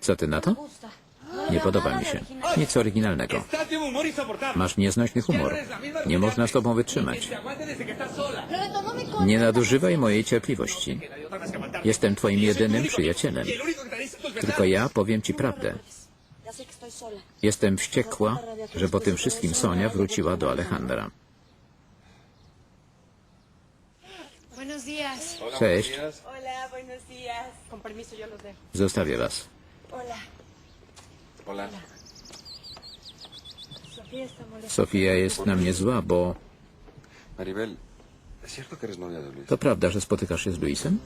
Co ty na to? Nie podoba mi się. Nic oryginalnego. Masz nieznośny humor. Nie można z tobą wytrzymać. Nie nadużywaj mojej cierpliwości. Jestem twoim jedynym przyjacielem. Tylko ja powiem ci prawdę. Jestem wściekła, że po tym wszystkim Sonia wróciła do Alejandra. Buenos días. Cześć, Hola, buenos días. Con permiso, yo los dejo. zostawię was. Hola. Hola. Sofía está molesta. Sofia jest na mnie zła, bo Maribel, ¿es cierto que eres novia de Luis? to prawda, że spotykasz się z Luisem?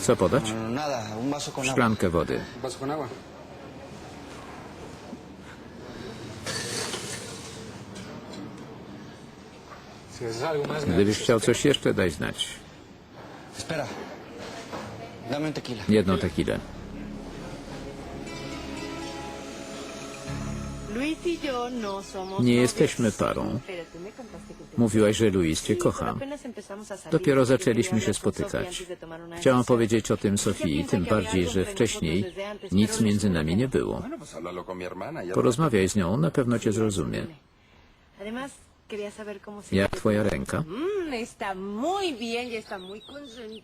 Co podać? Agua. Szklankę wody. Gdybyś chciał coś jeszcze, daj znać. Jedną tequilę. Nie jesteśmy parą. Mówiłaś, że Luis cię kocha. Dopiero zaczęliśmy się spotykać. Chciałam powiedzieć o tym Sofii, tym bardziej, że wcześniej nic między nami nie było. Porozmawiaj z nią, na pewno cię zrozumie. Jak twoja ręka? Mm, y.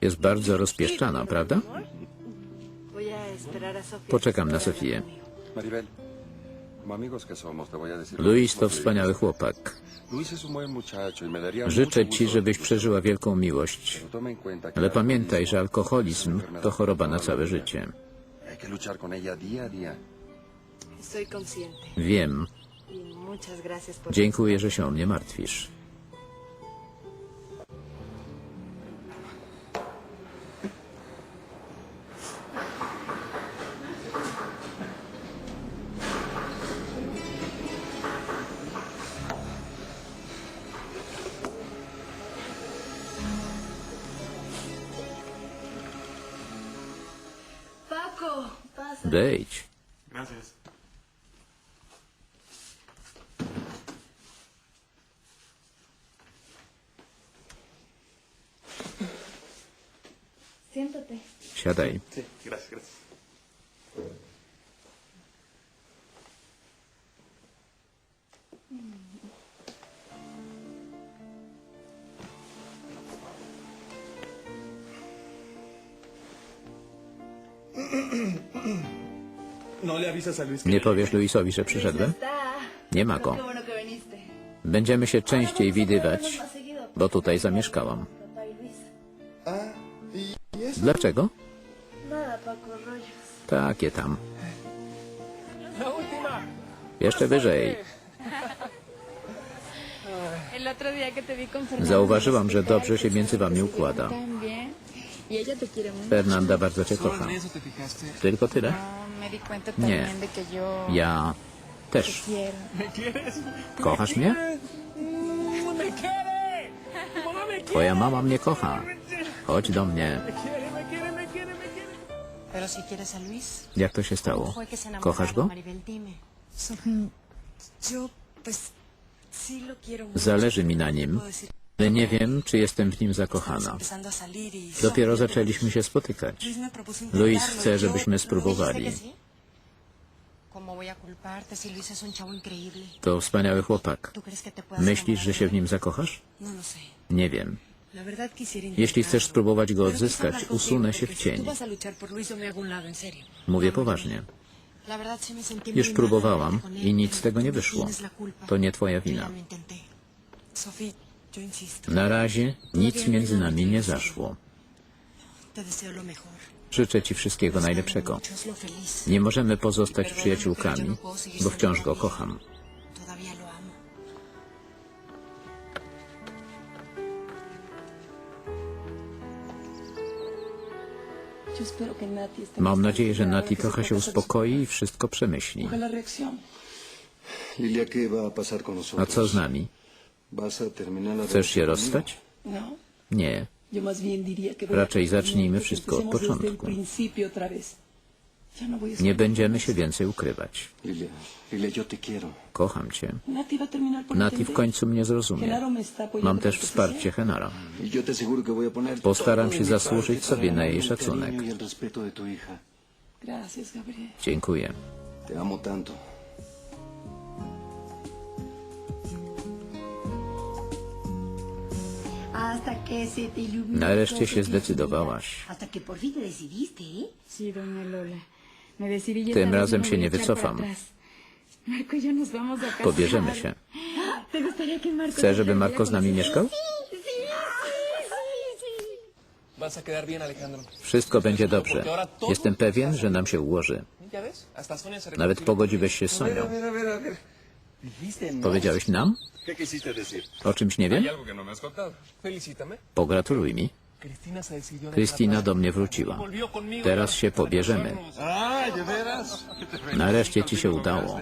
Jest bardzo rozpieszczana, prawda? Poczekam na Sofię. Luis to wspaniały chłopak. Y Życzę ci, żebyś przeżyła wielką miłość. Ale pamiętaj, że alkoholizm to choroba na całe życie. Wiem. Y. Dziękuję, że się o mnie martwisz. Deite. Senta-te. Senta aí. Sim, graças, Nie powiesz Luisowi, że przyszedłem? Nie ma go. Będziemy się częściej widywać, bo tutaj zamieszkałam. Dlaczego? Takie tam. Jeszcze wyżej. Zauważyłam, że dobrze się między wami układa. Fernanda bardzo cię kocha. eso te fijaste? Tylko tyle? No, me di cuenta Nie. también de que yo Ja te też. Kochasz mnie? ¡Me quiere! ¡Tu mamá me quiere! Twoja mama mnie kocha. Chodź do mnie. Jak to się stało? Kochasz go? Mucho. Zależy mi na nim, ale nie wiem, czy jestem w nim zakochana. y... Dopiero zaczęliśmy się spotykać. Luis chce, y żebyśmy spróbowali. To wspaniały chłpak. ¿Tú crees que te puedas Myślisz, że się w nim zakochasz? No. Nie wiem. Jeśli chcesz spróbować go odzyskać, usunę się w cień. Mówię poważnie. Sí me sentí Już próbowałam i nic z tego nie no wyszło. To nie twoja wina. Na razie nic między nami nie zaszło. Życzę ci wszystkiego najlepszego. Nie możemy pozostać przyjaciółkami, bo wciąż go kocham. Mam nadzieję, że Nati trochę się uspokoi i wszystko przemyśli. su- la reacción. Lilia, ¿qué va a co z nami? Chcesz się rozstać? No, Nie. Raczej zacznijmy wszystko od początku. no Nie będziemy się więcej ukrywać. Kocham cię. Nati w końcu mnie zrozumie. Mam też wsparcie. Henara. Y Postaram się zasłużyć sobie na jej szacunek. cariño Me decidí y Tym esta vez razem się nie wycofam. Marco y. Pobierzemy się. ¿Te gustaría que Marco Chcę, żeby nos Marko z nami mieszkał? Wszystko będzie dobrze. Jestem pewien, że nam się ułoży. Nawet pogodziłeś się z Sonią. Powiedziałeś nam? O czymś nie wiem? Pogratuluj mi. Krystyna do mnie wróciła. Teraz się pobierzemy. Nareszcie ci się udało.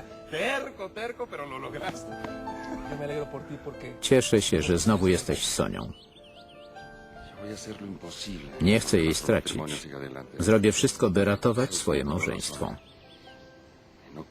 Cieszę się, że znowu jesteś z Sonią. Nie chcę jej stracić. Zrobię wszystko, by ratować swoje małżeństwo. No.